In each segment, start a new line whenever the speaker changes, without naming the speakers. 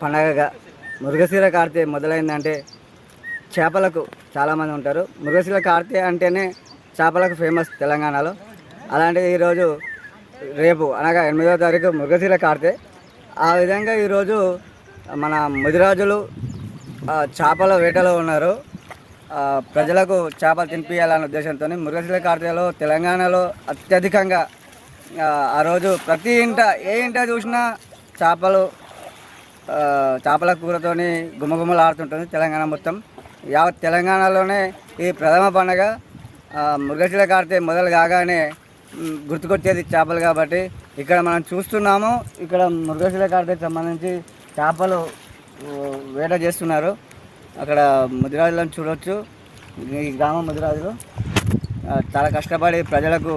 పండగగా మృగశిర కార్తె మొదలైందంటే చేపలకు చాలామంది ఉంటారు. మృగశిర కార్తె అంటేనే చేపలకు ఫేమస్ తెలంగాణలో. అలాంటిది ఈరోజు రేపు అనగా ఎనిమిదవ తారీఖు మృగశిర కార్తె. ఆ విధంగా ఈరోజు మన ముదిరాజులు చేపల వేటలో ఉన్నారు. ప్రజలకు చేపలు తినిపించాలనే ఉద్దేశంతో మృగశిర కార్తెలో తెలంగాణలో అత్యధికంగా ఆ, రోజు ప్రతి ఇంట ఏ ఇంట చూసినా చేపలు చేపల కూరతోని గుమగుమలాడుతుంటుంది తెలంగాణ మొత్తం. యావత్ తెలంగాణలోనే ఈ ప్రథమ పండగ మృగశిల కార్తె మొదలు కాగానే గుర్తుకొచ్చేది చేపలు కాబట్టి ఇక్కడ మనం చూస్తున్నాము. ఇక్కడ మృగశిల కార్తెకి సంబంధించి చేపలు వేట చేస్తున్నారు. అక్కడ ముదిరాజులను చూడవచ్చు ఈ గ్రామం ముదిరాజులు చాలా కష్టపడి ప్రజలకు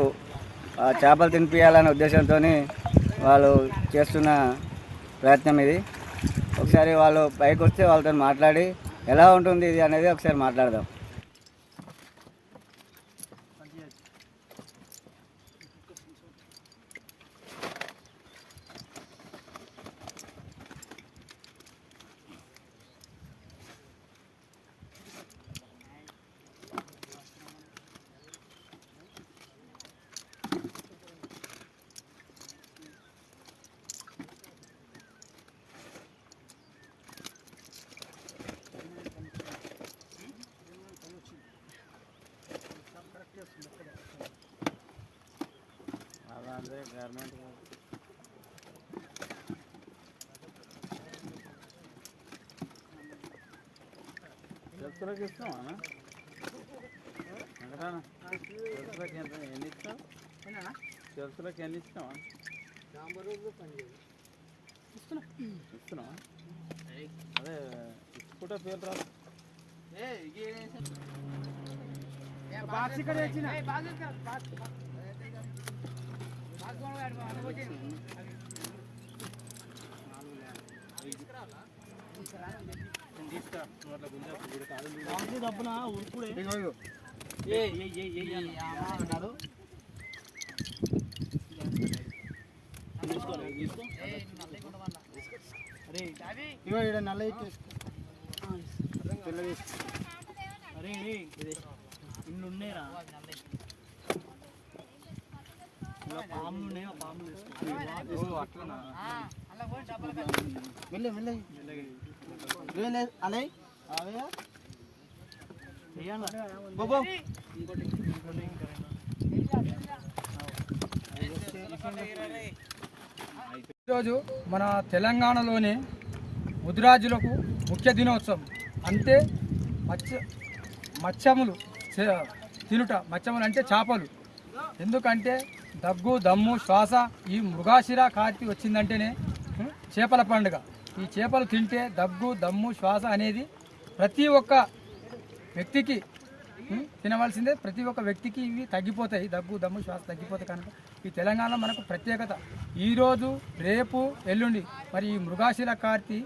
చేపలు తినిపించాలనే ఉద్దేశంతో వాళ్ళు చేస్తున్న ప్రయత్నం ఇది. ఒకసారి వాళ్ళు పైకి వస్తే వాళ్ళతో మాట్లాడి ఎలా ఉంటుంది ఇది అనేది ఒకసారి మాట్లాడదాం.
చెప్తులకు ఇస్తాం అన్న చెప్తులకు ఎంత ఎన్ని ఇస్తాం చెప్తులకు ఎన్ని ఇస్తాం ఇస్తున్నావా అదే ఇచ్చుకుంటే పేరు రాదు
ఇగో ఇక్కడ నల్ల
ఏ ఇల్లు ఉన్నాయిరా ఇలా పాములు ఉన్నాయి ఆ పాములు
అట్లనా
వెళ్ళి వెళ్ళి బాబు
ఈరోజు మన తెలంగాణలోని ముదిరాజులకు ముఖ్య దినోత్సవం. అంతే మత్స్య మత్స్యములు తినుట మత్స్యములు అంటే చేపలు. ఎందుకంటే దగ్గు దమ్ము శ్వాస ఈ మృగాశిర కార్తీ వచ్చిందంటేనే చేపల పండుగ. ఈ చేపలు తింటే దగ్గు దమ్ము శ్వాస అనేది ప్రతి ఒక్క వ్యక్తికి తినవలసిందే. ప్రతి ఒక్క వ్యక్తికి ఇవి తగ్గిపోతాయి. దగ్గు దమ్ము శ్వాస తగ్గిపోతాయి కనుక ఈ తెలంగాణ మనకు ప్రత్యేకత. ఈరోజు రేపు ఎల్లుండి మరి ఈ మృగాశిర కార్తీ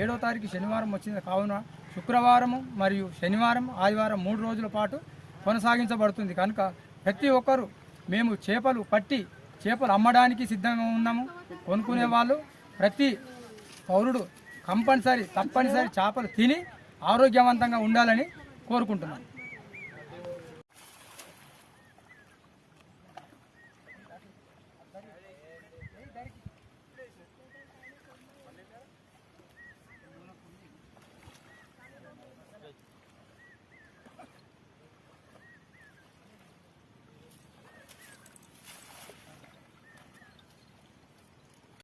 ఏడో తారీఖు శనివారం వచ్చింది. కావున శుక్రవారం మరియు శనివారం ఆదివారం మూడు రోజుల పాటు కొనసాగించబడుతుంది. కనుక ప్రతి ఒక్కరు మేము చేపలు పట్టి చేపలు అమ్మడానికి సిద్ధంగా ఉన్నాము. కొనుక్కునే వాళ్ళు ప్రతి పౌరుడు కంపల్సరీ తప్పనిసరి చేపలు తిని ఆరోగ్యవంతంగా ఉండాలని కోరుకుంటున్నాను.